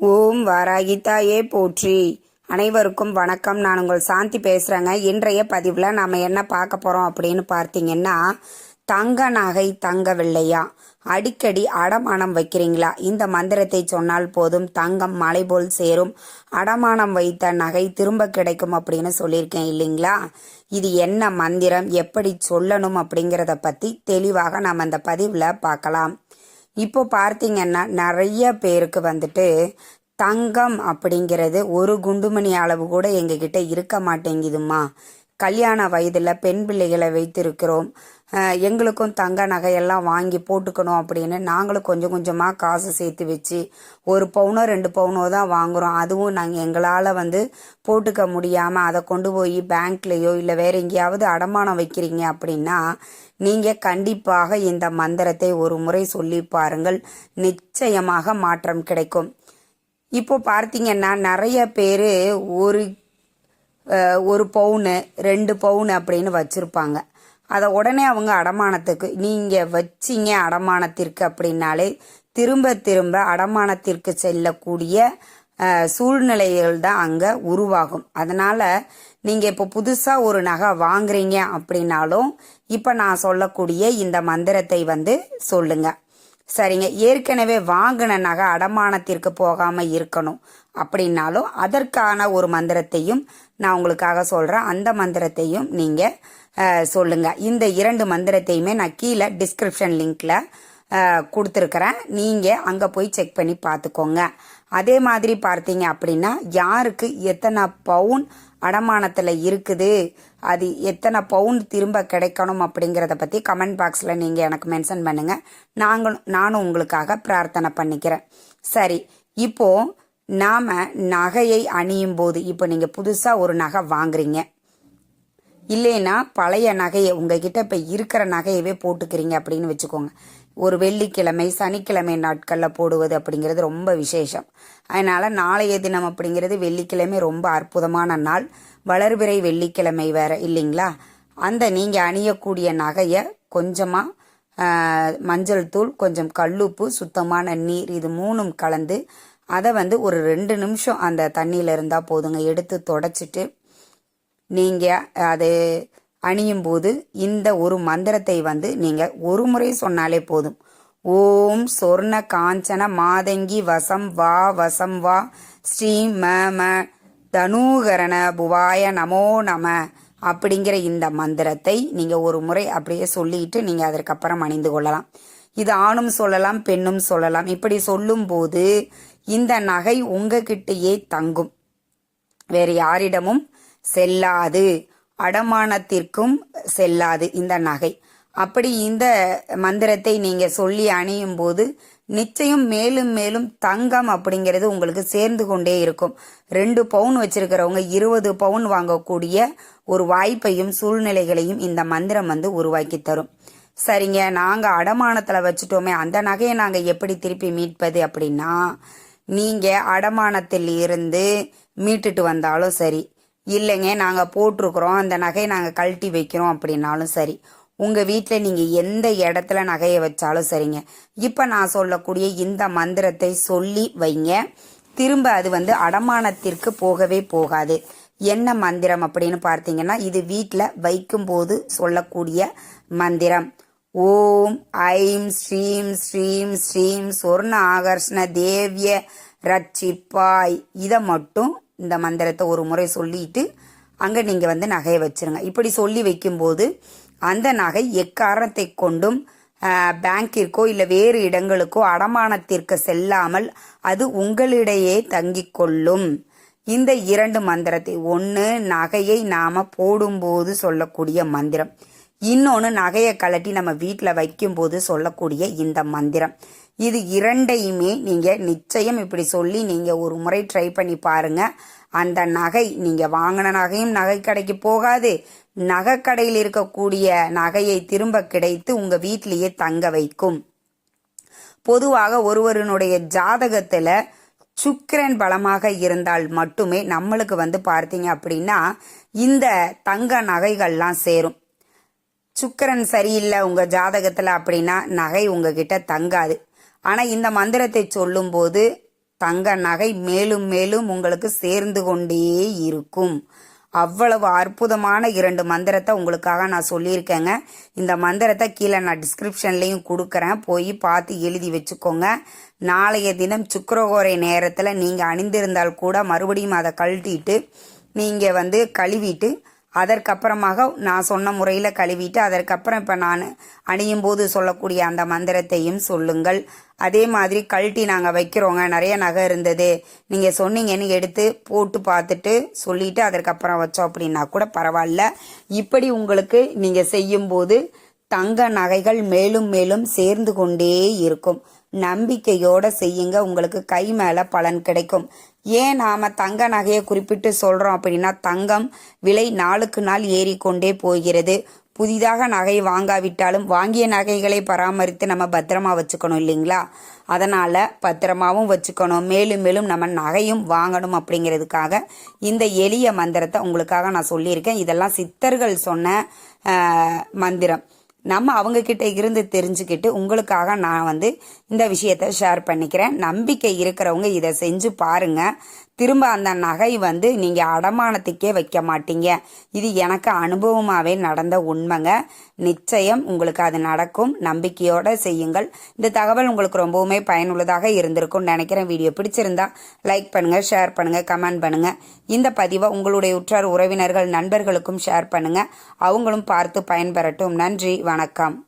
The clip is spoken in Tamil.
ஓம் வாராகிதாயே போற்றி. அனைவருக்கும் வணக்கம். நான் உங்கள் சாந்தி பேசுகிறேங்க இன்றைய பதிவில் நாம் என்ன பார்க்க போகிறோம் அப்படின்னு பார்த்தீங்கன்னா தங்க நகை தங்க வெள்ளையா அடிக்கடி அடமானம் வைக்கிறீங்களா? இந்த மந்திரத்தை சொன்னால் போதும். தங்கம் மலை போல் சேரும். அடமானம் வைத்த நகை திரும்ப கிடைக்கும் அப்படின்னு சொல்லியிருக்கேன் இல்லைங்களா? இது என்ன மந்திரம்? எப்படி சொல்லணும் அப்படிங்கிறத பற்றி தெளிவாக நாம் அந்த பதிவில் பார்க்கலாம். இப்போ பார்த்தீங்கன்னா நிறைய பேருக்கு வந்துட்டு தங்கம் அப்படிங்கிறது ஒரு குண்டுமணி அளவு கூட எங்ககிட்ட இருக்க மாட்டேங்குதுமா கல்யாண வயதில் பெண் பிள்ளைகளை வைத்திருக்கிறோம். எங்களுக்கும் தங்க நகையெல்லாம் வாங்கி போட்டுக்கணும் அப்படின்னு நாங்களும் கொஞ்சம் கொஞ்சமாக காசு சேர்த்து வச்சு ஒரு பவுனோ ரெண்டு பவுனோ தான் வாங்குகிறோம் அதுவும் நாங்கள் எங்களால் வந்து போட்டுக்க முடியாமல் அதை கொண்டு போய் பேங்க்லேயோ இல்லை வேற எங்கேயாவது அடமானம் வைக்கிறீங்க அப்படின்னா நீங்கள் கண்டிப்பாக இந்த மந்திரத்தை ஒரு முறை சொல்லி பாருங்கள். நிச்சயமாக மாற்றம் கிடைக்கும். இப்போ பார்த்தீங்கன்னா நிறைய பேர் ஒரு ஒரு பவுனு ரெண்டு பவுன் அப்படின்னு வச்சுருப்பாங்க. அதை உடனே அவங்க அடமானத்துக்கு நீங்கள் வச்சிங்க அடமானத்திற்கு அப்படின்னாலே திரும்ப திரும்ப அடமானத்திற்கு செல்லக்கூடிய சூழ்நிலைகள் தான் அங்கே உருவாகும். அதனால் நீங்கள் இப்போ புதுசாக ஒரு நகை வாங்குறீங்க அப்படின்னாலும் இப்போ நான் சொல்லக்கூடிய இந்த மந்திரத்தை வந்து சொல்லுங்கள் சரிங்க. ஏற்கனவே வாங்கின நகை அடமானத்திற்கு போகாமல் இருக்கணும். அப்படின்னாலும் அதற்கான ஒரு மந்திரத்தையும் நான் உங்களுக்காக சொல்கிறேன் அந்த மந்திரத்தையும் நீங்கள் சொல்லுங்கள் இந்த இரண்டு மந்திரத்தையுமே நான் கீழே டிஸ்கிரிப்ஷன் லிங்க்கில் கொடுத்துருக்குறேன். நீங்கள் அங்கே போய் செக் பண்ணி பார்த்துக்கோங்க. அதே மாதிரி பார்த்தீங்க அப்படின்னா யாருக்கு எத்தனை பவுன் அடமானத்தில் இருக்குது அது எத்தனை பவுன் திரும்ப கிடைக்கணும் அப்படிங்கிறத பற்றி கமெண்ட் பாக்ஸில் நீங்கள் எனக்கு மென்ஷன் பண்ணுங்கள் நாங்களும் நானும் உங்களுக்காக பிரார்த்தனை பண்ணிக்கிறேன். சரி இப்போது நாம் நகையை அணியும் போது இப்போ நீங்கள் புதுசாக ஒரு நகை வாங்குறீங்க. இல்லைன்னா பழைய நகையை உங்ககிட்ட இப்போ இருக்கிற நகையவே போட்டுக்கிறீங்க அப்படின்னு வச்சுக்கோங்க. ஒரு வெள்ளிக்கிழமை சனிக்கிழமை நாட்களில் போடுவது அப்படிங்கிறது ரொம்ப விசேஷம். அதனால் நாளைய தினம் அப்படிங்கிறது வெள்ளிக்கிழமை ரொம்ப அற்புதமான நாள். வளர்பிறை வெள்ளிக்கிழமை வேற இல்லைங்களா? அந்த நீங்கள் அணியக்கூடிய நகையை கொஞ்சமாக மஞ்சள் தூள் கொஞ்சம் கல்லுப்பு சுத்தமான நீர் இது மூணும் கலந்து அதை வந்து ஒரு ரெண்டு நிமிஷம் அந்த தண்ணியில் இருந்தால் போதுங்க. எடுத்து தொடச்சிட்டு நீங்கள் அது அணியும் போது இந்த ஒரு மந்திரத்தை வந்து நீங்கள் ஒரு முறை சொன்னாலே போதும். ஓம் சொர்ண காஞ்சன மாதங்கி வசம் வா வசம் வா. ஸ்ரீ ம ம. தனூகரண புவாய நமோ நம. அப்படிங்கிற இந்த மந்திரத்தை நீங்கள் ஒரு முறை அப்படியே சொல்லிட்டு நீங்கள் அதற்கப்புறம் அணிந்து கொள்ளலாம். இது ஆணும் சொல்லலாம் பெண்ணும் சொல்லலாம். இப்படி சொல்லும்போது இந்த நகை உங்ககிட்டயே தங்கும். வேறு யாரிடமும் செல்லாது. அடமானத்திற்கும் செல்லாது இந்த நகை. அப்படி இந்த மந்திரத்தை நீங்க சொல்லி அணியும் போது நிச்சயம் மேலும் மேலும் தங்கம் அப்படிங்கிறது உங்களுக்கு சேர்ந்து கொண்டே இருக்கும். ரெண்டு பவுன் வச்சிருக்கிறவங்க இருபது பவுன் வாங்கக்கூடிய ஒரு வாய்ப்பையும் சூழ்நிலைகளையும் இந்த மந்திரம் வந்து உருவாக்கி தரும். சரிங்க நாங்கள் அடமானத்தில் வச்சுட்டோமே அந்த நகையை நாங்கள் எப்படி திருப்பி மீட்பது அப்படின்னா நீங்கள் அடமானத்தில் இருந்து மீட்டுட்டு வந்தாலும் சரி இல்லைங்க நாங்கள் போட்டிருக்கிறோம் அந்த நகையை நாங்கள் கழட்டி வைக்கிறோம் அப்படின்னாலும் சரி உங்கள் வீட்டில் நீங்கள் எந்த இடத்துல நகையை வச்சாலும் சரிங்க. இப்போ நான் சொல்லக்கூடிய இந்த மந்திரத்தை சொல்லி வைங்க. திரும்ப அது வந்து அடமானத்திற்கு போகவே போகாது. என்ன மந்திரம் அப்படின்னு பார்த்தீங்கன்னா இது வீட்டில் வைக்கும்போது சொல்லக்கூடிய மந்திரம். ஓம் ஐம் ஸ்ரீம் ஸ்ரீம் ஸ்ரீம் சொர்ண ஆகர்ஷ்ண தேவிய ரட்சிப்பாய். இதை மட்டும் இந்த மந்திரத்தை ஒரு முறை சொல்லிட்டு அங்கே நீங்கள் வந்து நகையை வச்சிருங்க. இப்படி சொல்லி வைக்கும்போது அந்த நகை எக்காரணத்தை கொண்டும் பேங்கிற்கோ இல்லை வேறு இடங்களுக்கோ அடமானத்திற்கு செல்லாமல் அது உங்களிடையே தங்கி கொள்ளும். இந்த இரண்டு மந்திரத்தை ஒன்று நகையை நாம் போடும்போது சொல்லக்கூடிய மந்திரம். இன்னொன்று நகையை கழட்டி நம்ம வீட்டில் வைக்கும்போது சொல்லக்கூடிய இந்த மந்திரம். இது இரண்டையுமே நீங்கள் நிச்சயம் இப்படி சொல்லி நீங்கள் ஒரு முறை ட்ரை பண்ணி பாருங்கள் அந்த நகை நீங்கள் வாங்கின நகையும் நகை கடைக்கு போகாது. நகைக்கடையில் இருக்கக்கூடிய நகையை திரும்ப கிடைத்து உங்கள் வீட்டிலேயே தங்க வைக்கும். பொதுவாக ஒருவருடைய ஜாதகத்தில் சுக்கிரன் பலமாக இருந்தால் மட்டுமே நம்மளுக்கு வந்து பார்த்தீங்க அப்படின்னா இந்த தங்க நகைகள்லாம் சேரும். சுக்கிரன் சரியில்லை உங்க ஜாதகத்துல அப்படின்னா நகை உங்ககிட்ட தங்காது. ஆனா இந்த மந்திரத்தை சொல்லும்போது தங்க நகை மேலும் மேலும் உங்களுக்கு சேர்ந்து கொண்டே இருக்கும். அவ்வளவு அற்புதமான இரண்டு மந்திரத்தை உங்களுக்காக நான் சொல்லியிருக்கேங்க. இந்த மந்திரத்தை கீழே நான் டிஸ்கிரிப்ஷன்லேயும் கொடுக்குறேன். போய் பார்த்து எழுதி வச்சுக்கோங்க. நாளைய தினம் சுக்கரகோரை நேரத்தில் நீங்கள் அணிந்திருந்தால் கூட மறுபடியும் அதை கழட்டிட்டு நீங்கள் வந்து கழுவிட்டு அதற்கப்புறமாக நான் சொன்ன முறையில் கழுவிட்டு அதற்கப்புறம் இப்போ நான் அணியும் போது சொல்லக்கூடிய அந்த மந்திரத்தையும் சொல்லுங்கள். அதே மாதிரி கழட்டி நாங்கள் வைக்கிறோங்க. நிறைய நகை இருந்தது. நீங்கள் சொன்னீங்கன்னு எடுத்து போட்டு பார்த்துட்டு சொல்லிட்டு அதற்கப்புறம் வச்சோம் அப்படின்னா கூட பரவாயில்ல. இப்படி உங்களுக்கு நீங்கள் செய்யும்போது தங்க நகைகள் மேலும் மேலும் சேர்ந்து கொண்டே இருக்கும். நம்பிக்கையோட செய்யுங்க. உங்களுக்கு கை மேல பலன் கிடைக்கும். ஏன் நாம் தங்க நகையை குறிப்பிட்டு சொல்கிறோம் அப்படின்னா தங்கம் விலை நாளுக்கு நாள் ஏறிக்கொண்டே போகிறது. புதிதாக நகை வாங்காவிட்டாலும் வாங்கிய நகைகளை பராமரித்து நம்ம பத்திரமா வச்சுக்கணும் இல்லைங்களா? அதனால் பத்திரமாவும் வச்சுக்கணும். மேலும் மேலும் நம்ம நகையும் வாங்கணும் அப்படிங்கிறதுக்காக இந்த எளிய மந்திரத்தை உங்களுக்காக நான் சொல்லியிருக்கேன். இதெல்லாம் சித்தர்கள் சொன்ன மந்திரம். நம்ம அவங்க கிட்ட இருந்து தெரிஞ்சுக்கிட்டு உங்களுக்காக நான் வந்து இந்த விஷயத்த ஷேர் பண்ணிக்கிறேன். நம்பிக்கை இருக்கிறவங்க இதை செஞ்சு பாருங்க. திரும்ப அந்த நகை வந்து நீங்க அடமானத்துக்கே வைக்க மாட்டீங்க. இது எனக்கு அனுபவமாவே நடந்த உண்மைங்க. நிச்சயம் உங்களுக்கு அது நடக்கும். நம்பிக்கையோட செய்யுங்கள். இந்த தகவல் உங்களுக்கு ரொம்பவுமே பயனுள்ளதாக இருந்திருக்கும் நினைக்கிறேன். வீடியோ பிடிச்சிருந்தா லைக் பண்ணுங்க ஷேர் பண்ணுங்க கமெண்ட் பண்ணுங்க. இந்த பதிவை உங்களுடைய உற்றார் உறவினர்கள் நண்பர்களுக்கும் ஷேர் பண்ணுங்க. அவங்களும் பார்த்து பயன்பெறட்டும். நன்றி வணக்கம்.